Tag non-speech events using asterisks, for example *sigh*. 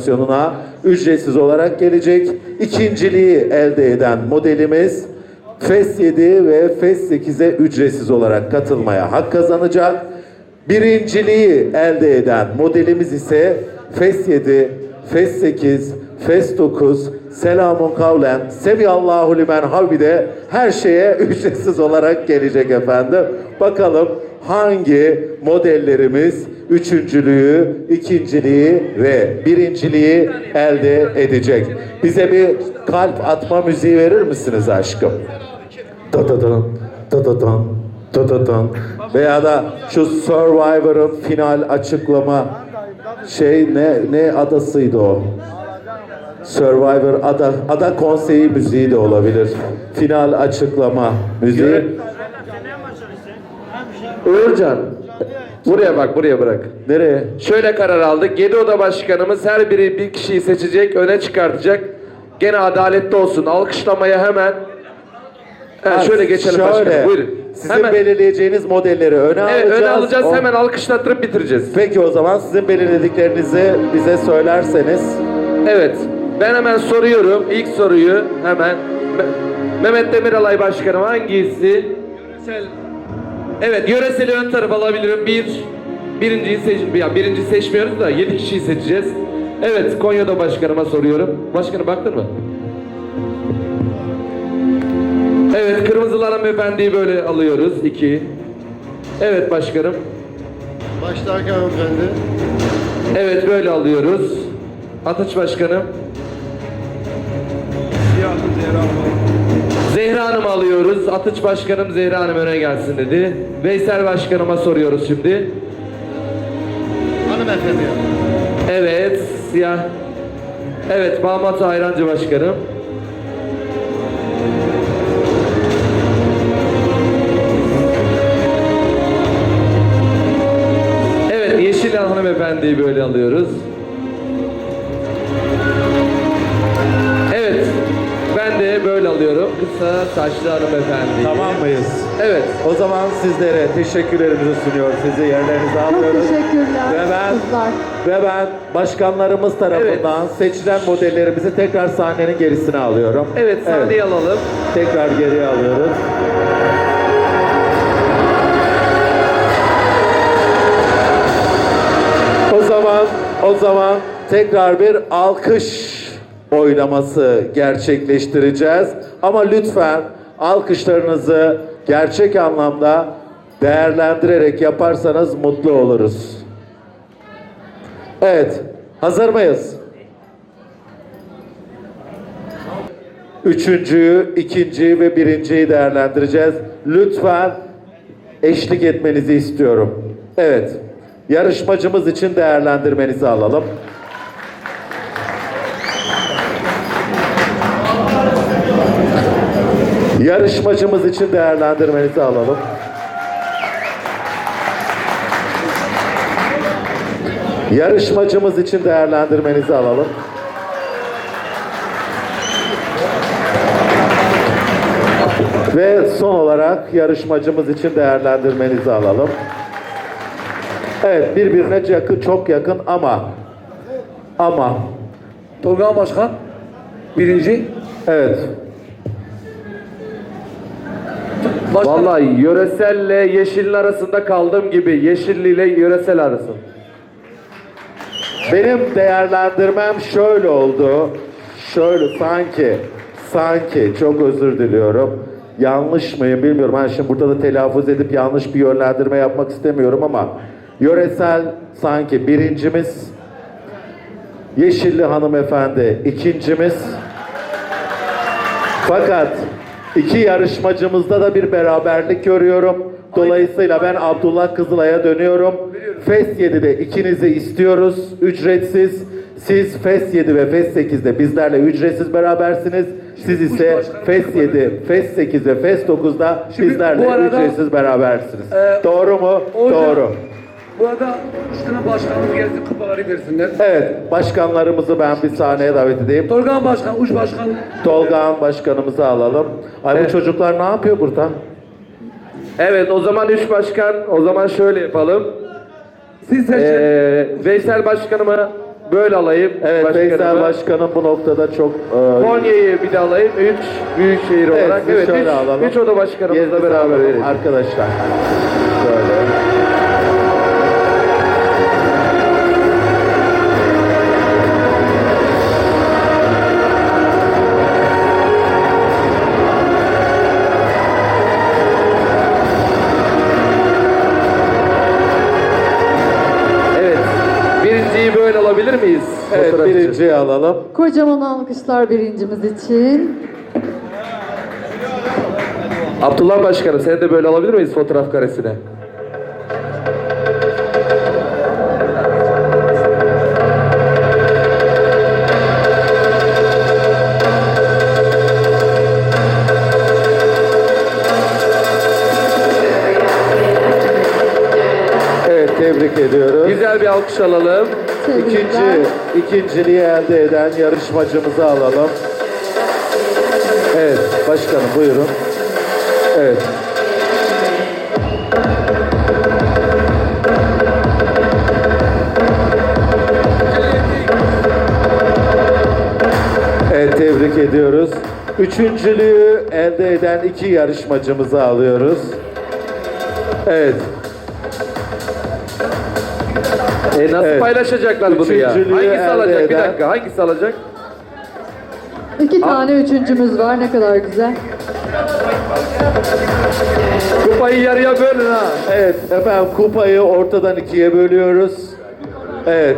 operasyonuna ücretsiz olarak gelecek. İkinciliği elde eden modelimiz FES 7 ve FES 8'e ücretsiz olarak katılmaya hak kazanacak. Birinciliği elde eden modelimiz ise FES 7, FES 8, FES 9, Selamun kavlen, Semiyallahu limen havbide her şeye *laughs* ücretsiz olarak gelecek efendim. Bakalım hangi modellerimiz üçüncülüğü, ikinciliği ve birinciliği elde edecek. Bize bir kalp atma müziği verir misiniz aşkım? Dadadan, dadadan, dadadan. Veya da şu Survivor'ın final açıklama şey ne ne adasıydı o? Survivor ada ada konseyi müziği de olabilir. Final açıklama müziği. Uğurcan. Buraya bak buraya bırak. Nereye? Şöyle karar aldık. 7 oda başkanımız her biri bir kişiyi seçecek, öne çıkartacak. Gene adaletli olsun. Alkışlamaya hemen. Evet, şöyle geçelim Şöyle, başkanım. Buyurun. Sizin hemen. belirleyeceğiniz modelleri öne Evet, alacağız. öne alacağız. O- Hemen alkışlattırıp bitireceğiz. Peki o zaman sizin belirlediklerinizi bize söylerseniz. Evet. Ben hemen soruyorum. İlk soruyu hemen. Me- Mehmet Demiralay Başkanım hangisi? Yöresel. Evet, yöreseli ön taraf alabilirim. Bir, birinciyi seç, ya birinci seçmiyoruz da yedi kişiyi seçeceğiz. Evet, Konya'da başkanıma soruyorum. Başkanım baktın mı? Evet, kırmızılı hanımefendiyi böyle alıyoruz. iki. Evet başkanım. Başlarken hanımefendi. Evet, böyle alıyoruz. Atıç başkanım. Zehra Hanım alıyoruz. Atıç Başkanım Zehra Hanım öne gelsin dedi. Veysel Başkanıma soruyoruz şimdi. Hanımefendi. Evet, siyah. Evet, Mahmut Ayrancı Başkanım. Evet, Yeşil Hanımefendi'yi böyle alıyoruz. Böyle alıyorum. Kısa saçlı hanımefendi. Tamam mıyız? Evet. O zaman sizlere teşekkürlerimizi sunuyor. Sizi yerlerinize Çok alıyoruz. teşekkürler Ve ben, kızlar. ve ben başkanlarımız tarafından seçilen modellerimizi tekrar sahnenin gerisine alıyorum. Evet, sahneyi alalım. Tekrar geriye alıyoruz. O zaman o zaman tekrar bir alkış oylaması gerçekleştireceğiz. Ama lütfen alkışlarınızı gerçek anlamda değerlendirerek yaparsanız mutlu oluruz. Evet, hazır mıyız? Üçüncüyü, ikinciyi ve birinciyi değerlendireceğiz. Lütfen eşlik etmenizi istiyorum. Evet, yarışmacımız için değerlendirmenizi alalım. Yarışmacımız için değerlendirmenizi alalım. Yarışmacımız için değerlendirmenizi alalım. Ve son olarak yarışmacımız için değerlendirmenizi alalım. Evet birbirine yakın, çok yakın ama ama Tolga Başkan birinci. evet Başkan, Vallahi yöreselle yeşilin arasında kaldığım gibi yeşilli ile yöresel arası. benim değerlendirmem şöyle oldu. Şöyle sanki sanki çok özür diliyorum. Yanlış mıyım bilmiyorum. Ben şimdi burada da telaffuz edip yanlış bir yönlendirme yapmak istemiyorum ama yöresel sanki birincimiz Yeşilli hanımefendi ikincimiz. Fakat iki yarışmacımızda da bir beraberlik görüyorum. Dolayısıyla ben Abdullah Kızılay'a dönüyorum. FES 7'de ikinizi istiyoruz. Ücretsiz. Siz FES 7 ve FES 8'de bizlerle ücretsiz berabersiniz. Siz ise FES 7, FES 8 ve FES 9'da Şimdi bizlerle arada- ücretsiz berabersiniz. Ee, Doğru mu? Hocam, Doğru. Bu arada üç tane başkanımız gelsin kupaları versinler. Evet, başkanlarımızı ben bir sahneye davet edeyim. Tolga Başkan, Uç Başkan. Tolgağan başkanımızı alalım. Ay bu Evet. çocuklar ne yapıyor burada? Evet o zaman üç başkan o zaman şöyle yapalım. Siz seçin. Ee, Veysel başkanıma böyle alayım. Evet başkanımı. Veysel Başkanım bu noktada çok e, Konya'yı bir de alayım. Üç büyük şehir Evet, olarak. siz Evet, şöyle üç, alalım. üç oda başkanımızla yerinizi beraber alalım verelim. Arkadaşlar. Şöyle. Alabilir miyiz? Evet Fotoğrafçı. birinciyi alalım. Kocaman alkışlar birincimiz için. Abdullah Başkanım seni de böyle alabilir miyiz fotoğraf karesine? Evet tebrik ediyoruz. Güzel bir alkış alalım. İkinci, ikinciliği elde eden yarışmacımızı alalım. Evet, başkanım buyurun. Evet. Evet, tebrik ediyoruz. Üçüncülüğü elde eden iki yarışmacımızı alıyoruz. Evet, E nasıl Evet. paylaşacaklar bunu ya? Üçüncülüğü Hangisi alacak? Bir eden- dakika hangisi alacak? İki tane üçüncümüz var. Ne kadar güzel. Kupayı yarıya bölün ha. evet efendim kupayı ortadan ikiye bölüyoruz. Evet,